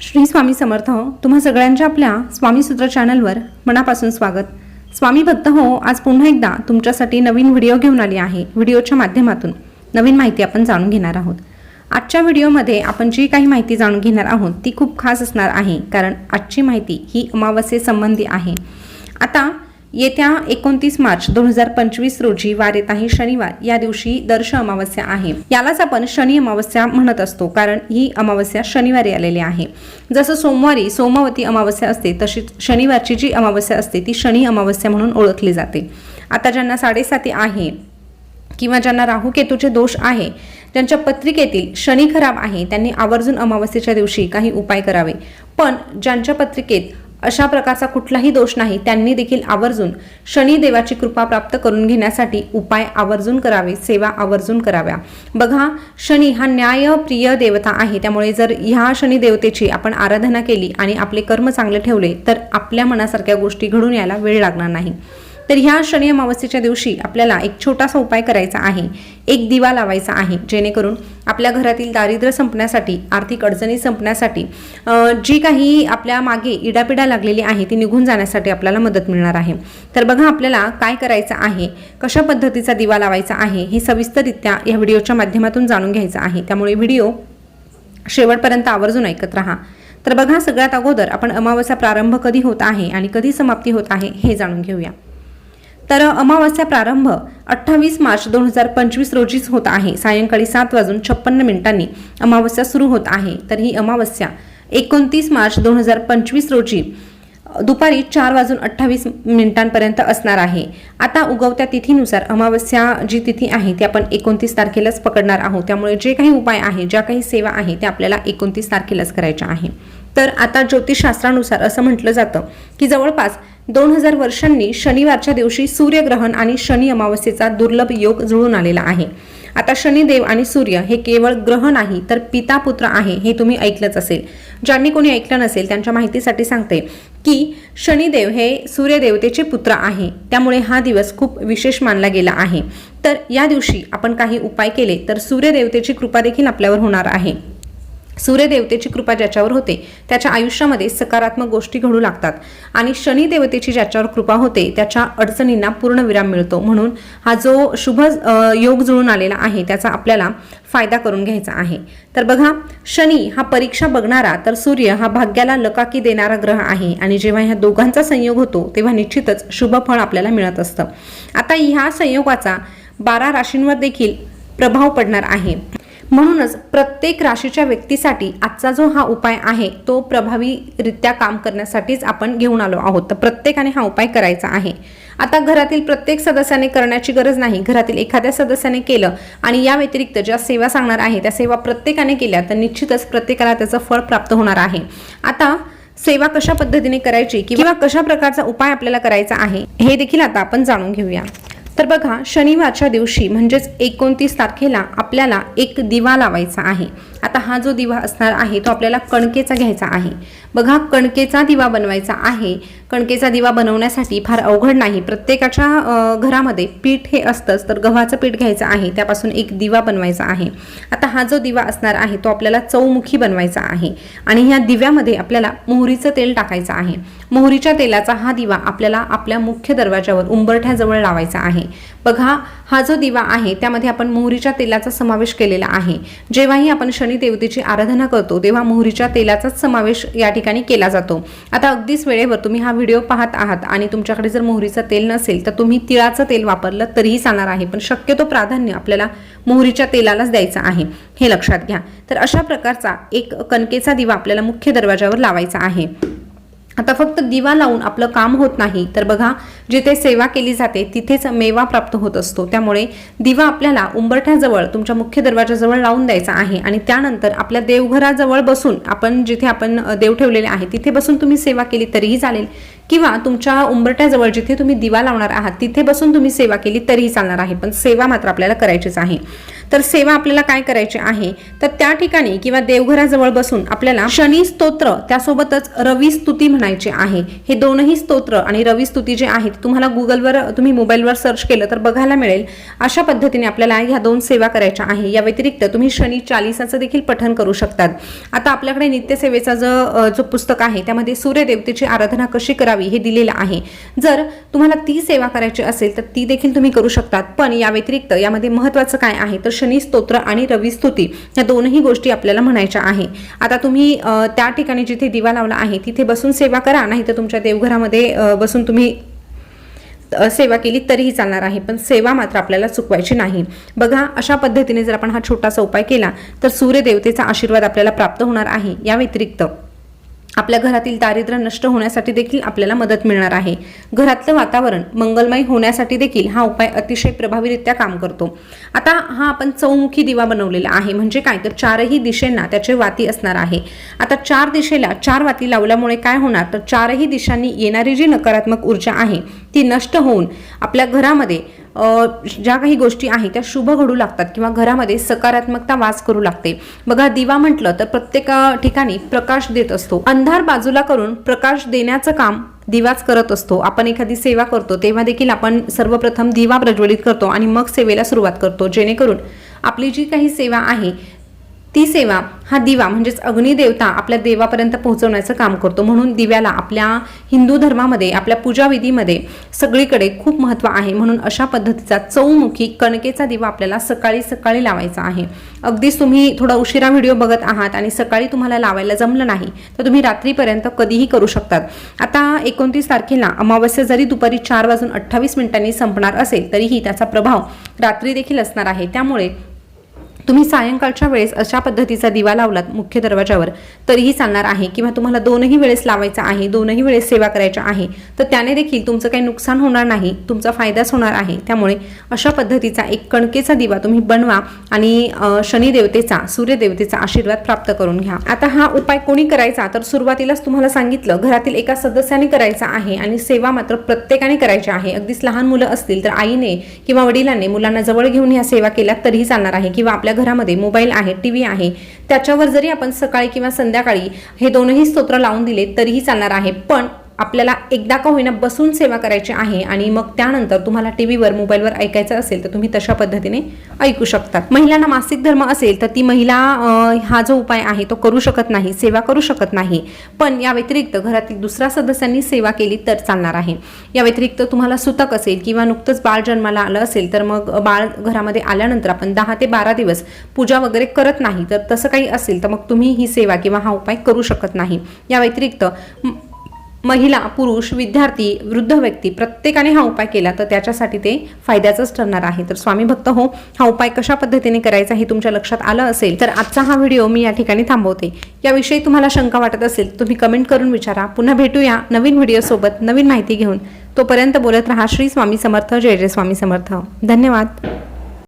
श्री स्वामी समर्थ हो. तुम्हा सगळ्यांच्या आपल्या स्वामी सूत्र चॅनलवर मनापासून स्वागत. स्वामी भक्त हो आज पुन्हा एकदा तुमच्यासाठी नवीन व्हिडिओ घेऊन आली आहे. व्हिडिओच्या माध्यमातून नवीन माहिती आपण जाणून घेणार आहोत. आजच्या व्हिडिओमध्ये आपण जी काही माहिती जाणून घेणार आहोत ती खूप खास असणार आहे कारण आजची माहिती ही अमावस्येसंबंधी आहे. आता येत्या एकोणतीस मार्च दोन हजार पंचवीस रोजी वार येत आहे शनिवार. या दिवशी दर्श अमावस्या आहे. यालाच आपण शनी अमावस्या म्हणत असतो कारण ही अमावस्या शनिवारी आलेली आहे. जसं सोमवारी सोमवती अमावस्या असते तशीच शनिवारची जी अमावस्या असते ती शनी अमावस्या म्हणून ओळखली जाते. आता ज्यांना साडेसाती आहे किंवा ज्यांना राहू केतूचे दोष आहे ज्यांच्या पत्रिकेतील शनी खराब आहे त्यांनी आवर्जून अमावस्येच्या दिवशी काही उपाय करावे. पण ज्यांच्या पत्रिकेत अशा प्रकारचा कुठलाही दोष नाही. त्यांनी देखील आवर्जून शनिदेवाची कृपा प्राप्त करून घेण्यासाठी उपाय आवर्जून करावे सेवा आवर्जून कराव्या. बघा शनी हा न्यायप्रिय देवता आहे. त्यामुळे जर ह्या शनी देवतेची आपण आराधना केली आणि आपले कर्म चांगले ठेवले तर आपल्या मनासारख्या गोष्टी घडून यायला वेळ लागणार नाही. तर ह्या शनी अमावस्येच्या दिवशी आपल्याला एक छोटासा उपाय करायचा आहे. एक दिवा लावायचा आहे जेणेकरून आपल्या घरातील दारिद्र्य संपण्यासाठी आर्थिक अडचणी संपण्यासाठी जी काही आपल्या मागे इडापिडा लागलेली आहे ती निघून जाण्यासाठी आपल्याला मदत मिळणार आहे. तर बघा आपल्याला काय करायचं आहे कशा पद्धतीचा दिवा लावायचा आहे हे सविस्तररित्या या व्हिडिओच्या माध्यमातून जाणून घ्यायचं आहे. त्यामुळे व्हिडिओ शेवटपर्यंत आवर्जून ऐकत राहा. तर बघा सगळ्यात अगोदर आपण अमावस्या प्रारंभ कधी होत आहे आणि कधी समाप्ती होत आहे हे जाणून घेऊया. तर अमावस्या प्रारंभ अठ्ठावीस मार्च दोन हजार पंचवीस रोजीच होत आहे. सायंकाळी सात वाजून छप्पन्न मिनिटांनी अमावस्या सुरू होत आहे. तर ही अमावस्या एकोणतीस मार्च दोन हजार पंचवीस रोजी दुपारी चार वाजून अठ्ठावीस मिनिटांपर्यंत असणार आहे. आता उगवत्या तिथीनुसार अमावस्या जी तिथी आहे ती आपण एकोणतीस तारखेलाच पकडणार आहोत. त्यामुळे जे काही उपाय आहे ज्या काही सेवा आहे त्या आपल्याला एकोणतीस तारखेलाच करायच्या आहे. तर आता ज्योतिषशास्त्रानुसार असं म्हटलं जातं की जवळपास दोन हजार वर्षांनी शनिवारच्या दिवशी सूर्यग्रहण आणि शनी अमावस्येचा दुर्लभ योग जुळून आलेला आहे. आता शनिदेव आणि सूर्य हे केवळ ग्रह नाही तर पिता पुत्र आहे हे तुम्ही ऐकलंच असेल. ज्यांनी कोणी ऐकलं नसेल त्यांच्या माहितीसाठी सांगते की शनिदेव हे सूर्यदेवतेचे पुत्र आहे. त्यामुळे हा दिवस खूप विशेष मानला गेला आहे. तर या दिवशी आपण काही उपाय केले तर सूर्यदेवतेची कृपा देखील आपल्यावर होणार आहे. सूर्यदेवतेची कृपा ज्याच्यावर होते त्याच्या आयुष्यामध्ये सकारात्मक गोष्टी घडू लागतात. आणि शनी देवतेची ज्याच्यावर कृपा होते त्याच्या अडचणींना पूर्ण विराम मिळतो. म्हणून हा जो शुभ योग जुळून आलेला आहे त्याचा आपल्याला फायदा करून घ्यायचा आहे. तर बघा शनी हा परीक्षा बघणारा तर सूर्य हा भाग्याला लकाकी देणारा ग्रह आहे. आणि जेव्हा ह्या दोघांचा संयोग होतो तेव्हा निश्चितच शुभ फळ आपल्याला मिळत असतं. आता ह्या संयोगाचा बारा राशींवर देखील प्रभाव पडणार आहे. म्हणूनच प्रत्येक राशीच्या व्यक्तीसाठी आजचा जो हा उपाय आहे तो प्रभावीरित्या काम करण्यासाठीच आपण घेऊन आलो आहोत. तर प्रत्येकाने हा उपाय करायचा आहे. आता घरातील प्रत्येक सदस्याने करण्याची गरज नाही. घरातील एखाद्या सदस्याने केलं आणि या व्यतिरिक्त ज्या सेवा सांगणार आहे त्या सेवा प्रत्येकाने केल्या तर निश्चितच प्रत्येकाला त्याचं फळ प्राप्त होणार आहे. आता सेवा कशा पद्धतीने करायची किंवा कशा प्रकारचा उपाय आपल्याला करायचा आहे हे देखील आता आपण जाणून घेऊया. तर बघा शनिवारच्या दिवशी म्हणजेच एकोणतीस तारखेला आपल्याला एक दिवा लावायचा आहे. आता हा जो दिवा असणार आहे तो आपल्याला कणकेचा घ्यायचा आहे. बघा कणकेचा दिवा बनवायचा आहे. कणकेचा दिवा बनवण्यासाठी फार अवघड नाही. प्रत्येकाच्या घरामध्ये पीठ हे असतंच तर गव्हाचं पीठ घ्यायचं आहे त्यापासून एक दिवा बनवायचा आहे. आता हा जो दिवा असणार आहे तो आपल्याला चौमुखी बनवायचा आहे. आणि ह्या दिव्यामध्ये आपल्याला मोहरीचं तेल टाकायचं आहे. मोहरीच्या तेलाचा हा दिवा आपल्याला आपल्या मुख्य दरवाजावर उंबरठ्याजवळ लावायचा आहे. बघा हा जो दिवा आहे त्यामध्ये आपण मोहरीच्या तेलाचा समावेश केलेला आहे. जेव्हाही आपण शनी देवतेची आराधना करतो तेव्हा मोहरीच्या तेलाचाच समावेश या ठिकाणी केला जातो. आता अगदीच वेळेवर तुम्ही हा व्हिडिओ पाहत आहात आणि तुमच्याकडे जर मोहरीचं तेल नसेल तर तुम्ही तिळाचं तेल वापरलं तरीही चालणार आहे. पण शक्यतो प्राधान्य आपल्याला मोहरीच्या तेलालाच द्यायचं आहे हे लक्षात घ्या. तर अशा प्रकारचा एक कणकेचा दिवा आपल्याला मुख्य दरवाजावर लावायचा आहे. आता फक्त दिवा लावून आपलं काम होत नाही तर बघा जिथे सेवा केली जाते तिथेच मेवा प्राप्त होत असतो. त्यामुळे दिवा आपल्याला उंबरठ्याजवळ तुमच्या मुख्य दरवाजाजवळ लावून द्यायचा आहे आणि त्यानंतर आपल्या देवघराजवळ बसून आपण जिथे आपण देव ठेवलेले आहे तिथे बसून तुम्ही सेवा केली तरीही चालेल. किंवा तुमच्या उंबरठ्याजवळ जिथे तुम्ही दिवा लावणार आहात तिथे बसून तुम्ही सेवा केली तरीही चालणार आहे पण सेवा मात्र आपल्याला करायचीच आहे. तर सेवा आपल्याला काय करायची आहे? तर त्या ठिकाणी किंवा देवघराजवळ बसून आपल्याला शनी स्तोत्र त्यासोबतच रवी स्तुती म्हणायची आहे. हे दोनही स्तोत्र आणि रवी स्तुती जे आहेत तुम्हाला गुगलवर तुम्ही मोबाईलवर सर्च केलं तर बघायला मिळेल. अशा पद्धतीने आपल्याला ह्या दोन सेवा करायच्या आहे. या व्यतिरिक्त तुम्ही शनी चालिसाचं देखील पठन करू शकतात. आता आपल्याकडे नित्यसेवेचा जो जो पुस्तक आहे त्यामध्ये सूर्यदेवतेची आराधना कशी करावी हे दिलेलं आहे. जर तुम्हाला ती सेवा करायची असेल तर ती देखील तुम्ही करू शकतात. पण या व्यतिरिक्त यामध्ये महत्त्वाचं काय आहे? तर शनी स्तोत्र आणि रवी स्तुती या दोनही गोष्टी आपल्याला म्हणायच्या आहे. आता तुम्ही त्या ठिकाणी जिथे दिवा लावला आहे तिथे बसून सेवा करा नाही तर तुमच्या देवघरामध्ये बसून तुम्ही सेवा केली तरीही चालणार आहे. पण सेवा मात्र आपल्याला चुकवायची नाही. बघा अशा पद्धतीने जर आपण हा छोटासा उपाय केला तर सूर्यदेवतेचा आशीर्वाद आपल्याला प्राप्त होणार आहे. या व्यतिरिक्त आपल्या घरातील दारिद्र्य नष्ट होण्यासाठी देखील आपल्याला मदत मिळणार आहे. घरातलं वातावरण मंगलमय होण्यासाठी देखील हा उपाय अतिशय प्रभावीरित्या काम करतो. आता हा आपण चौमुखी दिवा बनवलेला आहे. म्हणजे काय? तर चारही दिशेंना त्याचे वाती असणार आहे. आता चार दिशेला चार वाती लावल्यामुळे काय होणार? तर चारही दिशांनी येणारी जी नकारात्मक ऊर्जा आहे ती नष्ट होऊन आपल्या घरामध्ये ज्या काही गोष्टी आहेत त्या शुभ घडू लागतात किंवा घरामध्ये सकारात्मकता वास करू लागते. बघा दिवा म्हटलं तर प्रत्येक ठिकाणी प्रकाश देत असतो. अंधार बाजूला करून प्रकाश देण्याचं काम दिवाच करत असतो. आपण एखादी सेवा करतो तेव्हा देखील आपण सर्वप्रथम दिवा प्रज्वलित करतो आणि मग सेवेला सुरुवात करतो. जेणेकरून आपली जी काही सेवा आहे ती सेवा हा दिवा म्हणजेच अग्निदेवता आपल्या देवापर्यंत पोहोचवण्याचं काम करतो. म्हणून दिव्याला आपल्या हिंदू धर्मामध्ये आपल्या पूजाविधीमध्ये सगळीकडे खूप महत्त्व आहे. म्हणून अशा पद्धतीचा चौमुखी कणकेचा दिवा आपल्याला सकाळी सकाळी लावायचा आहे. अगदीच तुम्ही थोडा उशिरा व्हिडिओ बघत आहात आणि सकाळी तुम्हाला लावायला जमलं नाही तर तुम्ही रात्रीपर्यंत कधीही करू शकतात. आता एकोणतीस तारखेला अमावस्या जरी दुपारी चार वाजून अठ्ठावीस मिनिटांनी संपणार असेल तरीही त्याचा प्रभाव रात्री देखील असणार आहे. त्यामुळे तुम्ही सायंकाळच्या वेळेस अशा पद्धतीचा दिवा लावलात मुख्य दरवाजावर तरीही चालणार आहे किंवा तुम्हाला दोनही वेळेस लावायचा आहे दोनही वेळेस सेवा करायच्या आहे तर त्याने देखील तुमचं काही नुकसान होणार नाही तुमचा फायदाच होणार आहे. त्यामुळे अशा पद्धतीचा एक कणकेचा दिवा तुम्ही बनवा आणि शनिदेवतेचा सूर्यदेवतेचा आशीर्वाद प्राप्त करून घ्या. आता हा उपाय कोणी करायचा? तर सुरुवातीलाच तुम्हाला सांगितलं घरातील एका सदस्याने करायचा आहे आणि सेवा मात्र प्रत्येकाने करायची आहे. अगदीच लहान मुलं असतील तर आईने किंवा वडिलांनी मुलांना जवळ घेऊन ह्या सेवा केल्या तरीही चालणार आहे किंवा आपल्या घरामध्ये मोबाईल आहे टी व्ही आहे त्याच्यावर जरी आपण सकाळी किंवा संध्याकाळी हे दोनही स्तोत्र लावून दिले तरीही चालणार आहे. पण आपल्याला एकदा का होईना बसून सेवा करायची आहे आणि मग त्यानंतर तुम्हाला टी व्हीवर मोबाईलवर ऐकायचं असेल तर तुम्ही तशा पद्धतीने ऐकू शकतात. महिलांना मासिक धर्म असेल तर ती महिला हा जो उपाय आहे तो करू शकत नाही सेवा करू शकत नाही. पण या व्यतिरिक्त घरातील दुसऱ्या सदस्यांनी सेवा केली तर चालणार आहे. या व्यतिरिक्त तुम्हाला सुतक असेल किंवा नुकतंच बाळ जन्माला आलं असेल तर मग बाळ घरामध्ये आल्यानंतर आपण दहा ते बारा दिवस पूजा वगैरे करत नाही. तर तसं काही असेल तर मग तुम्ही ही सेवा किंवा हा उपाय करू शकत नाही. या व्यतिरिक्त महिला पुरुष विद्यार्थी वृद्ध व्यक्ती प्रत्येकाने हा उपाय केला तर त्याच्यासाठी ते फायद्याचंच ठरणार आहे. तर स्वामी भक्त हो हा उपाय कशा पद्धतीने करायचा हे तुमच्या लक्षात आलं असेल तर आजचा हा व्हिडिओ मी या ठिकाणी थांबवते. याविषयी तुम्हाला शंका वाटत असेल तुम्ही कमेंट करून विचारा. पुन्हा भेटूया नवीन व्हिडिओसोबत नवीन माहिती घेऊन. तोपर्यंत बोलत राहा श्री स्वामी समर्थ जय जय स्वामी समर्थ. धन्यवाद.